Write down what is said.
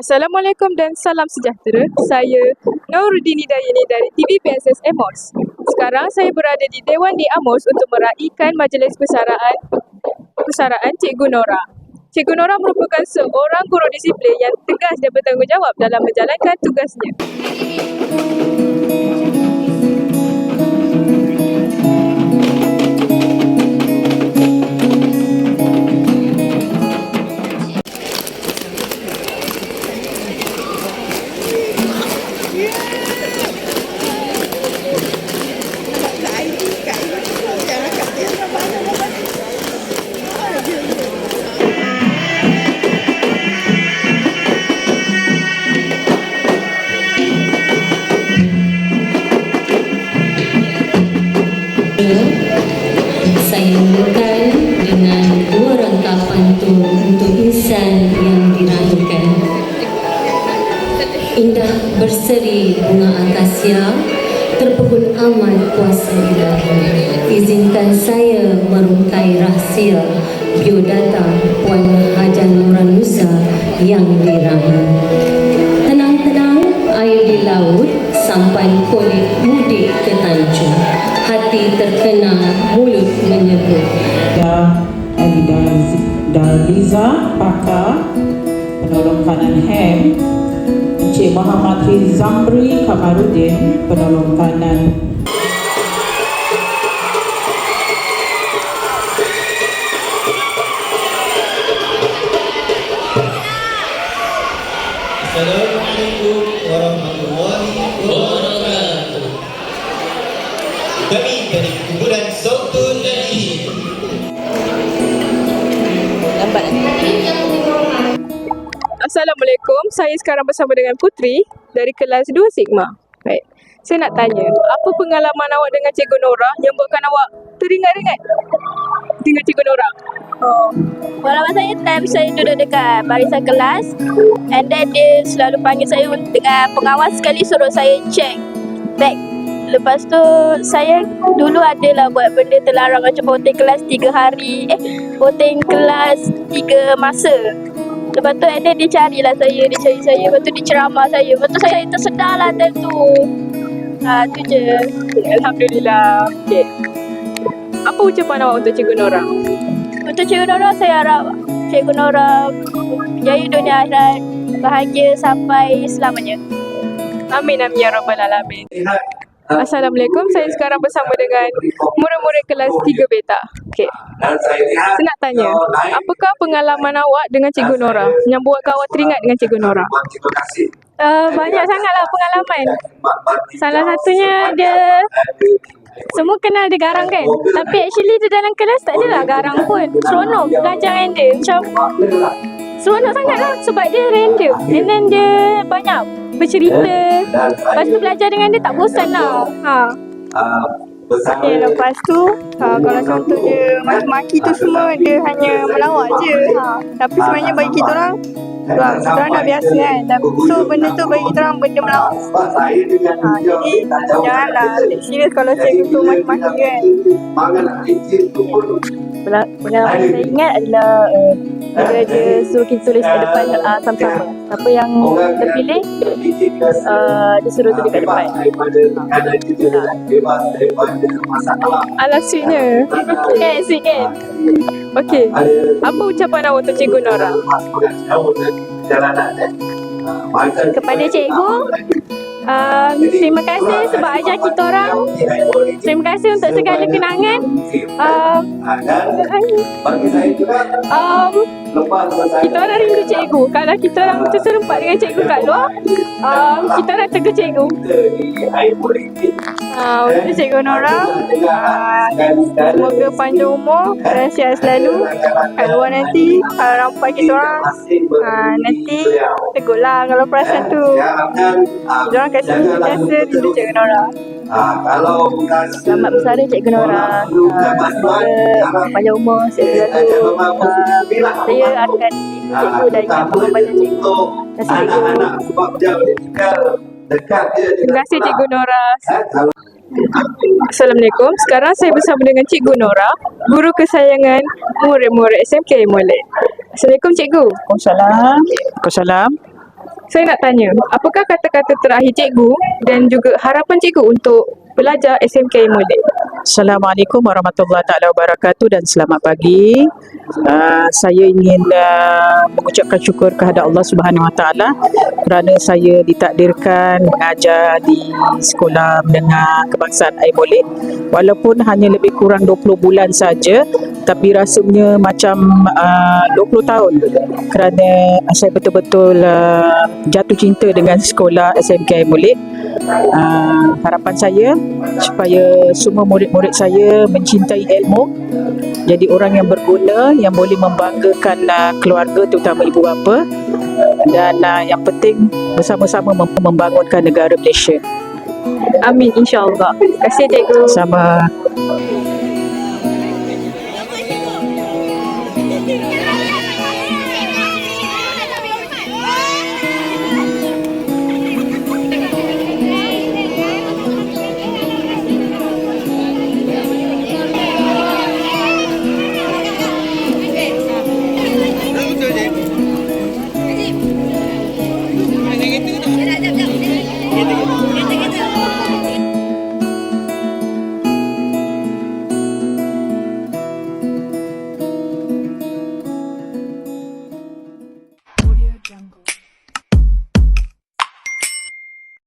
Assalamualaikum dan salam sejahtera. Saya Noordini Dayani dari TVPSS Amos. Sekarang saya berada di Dewan di Amos untuk meraihkan majlis persaraan persaraan Cikgu Nora. Cikgu Nora merupakan seorang guru disiplin yang tegas dan bertanggungjawab dalam menjalankan tugasnya. Indah berseri bunga akasia, terpebul amat kuasa ilahi. Izinkan saya merungkai rahsia biodata Puan Hajar Nuranusa yang dirahim. Tenang-tenang air di laut sampai kulit mudik ke tanjung. Hati terkenang, mulut menyebut. Ya, Alida Daliza Pakar Penolong Kanan Hem Encik Muhammad Zamri Kamarudin Penolong Kanan Assalamualaikum warahmatullahi wabarakatuh. Kami dari kumpulan Sautul Najib Assalamualaikum. Saya sekarang bersama dengan Putri dari kelas 2 Sigma. Baik. Saya nak tanya, apa pengalaman awak dengan Cikgu Nora yang buatkan awak teringat-ingat dengan Cikgu Nora? Oh. Pengalaman saya time saya duduk dekat barisan kelas and then dia selalu panggil saya dengan pengawas sekali suruh saya check bag. Lepas tu saya dulu adalah buat benda terlarang macam voting kelas 3 hari eh voting kelas 3 masa. Lepas tu and then dia carilah saya, dia cari saya, lepas tu dia ceramah saya. Lepas tu saya tersedar lah time tu. Ha, tu je. Alhamdulillah. Okey. Apa ucapan awak untuk Cikgu Nora? Untuk Cikgu Nora, saya harap Cikgu Nora berjaya dunia akhirat, bahagia sampai selamanya. Amin amin ya rabbal alamin. Assalamualaikum. Saya sekarang bersama dengan murid-murid kelas 3 beta. Okey. Saya nak tanya, apakah pengalaman awak dengan Cikgu Nora yang buatkan awak teringat dengan Cikgu Nora? Uh, banyak sangatlah pengalaman. Salah satunya dia semua kenal dia garang kan. Tapi actually dia dalam kelas tak adalah garang pun. Seronok dengan dia. Macam seronok sangat lah sebab dia random. And then dia banyak bercerita. Lepas tu belajar dengan dia tak bosan lah. Ha. Okay, lepas tu ha, kalau contoh dia maki-maki tu semua dia hanya melawak je. Ha. Tapi sebenarnya bagi kita orang Wah, kita orang dah biasa kan. So benda tu bagi kita orang benda melawak. Ha, jadi janganlah take serius kalau cikgu tu maki-maki kan. Pengalaman saya ingat adalah uh, bila dia suruh kita tulis kat depan uh, sama-sama. Siapa yang terpilih, uh, dia suruh tulis kat depan. Alah sweetnya. Kan, sweet kan? Okey. Apa ucapan awak untuk Cikgu Nora? Kepada cikgu, uh, terima kasih sebab ajar kita orang. Terima kasih untuk segala kenangan. Um, um, kita orang rindu cikgu. Kalau kita orang terserempak dengan cikgu kat luar, um, kita orang tegur cikgu. Ha, untuk cikgu Nora, ha, semoga panjang umur dan sihat selalu. Kat luar nanti, kalau nampak kita orang, ha, nanti tegurlah kalau perasan tu. Kita orang kat sini biasa rindu cikgu Nora. kalau Selamat bersara Cikgu Nora. Uh, semoga panjang umur, sihat selalu. Uh, saya akan ikut cikgu dan ingat pengorbanan cikgu. Terima kasih cikgu. anak-anak sebab dia tinggal dekat dia Terima kasih Cikgu Nora. kalau Assalamualaikum. Sekarang saya bersama dengan Cikgu Nora, guru kesayangan murid-murid SMK Molek. Assalamualaikum Cikgu. Waalaikumsalam Waalaikumsalam Saya nak tanya, apakah kata-kata terakhir cikgu dan juga harapan cikgu untuk pelajar SMK Molek? Assalamualaikum warahmatullahi taala wabarakatuh dan selamat pagi. Uh, saya ingin uh, mengucapkan syukur kepada Allah Subhanahu Wa Taala kerana saya ditakdirkan mengajar di sekolah menengah kebangsaan Air Molek walaupun hanya lebih kurang 20 bulan saja tapi rasanya macam uh, 20 tahun kerana saya betul-betul uh, jatuh cinta dengan sekolah SMK Air Molek. Uh, harapan saya supaya semua murid-murid saya mencintai ilmu jadi orang yang berguna yang boleh membanggakan uh, keluarga terutama ibu bapa dan uh, yang penting bersama-sama mem- membangunkan negara Malaysia Amin insyaAllah. Terima kasih cikgu. sama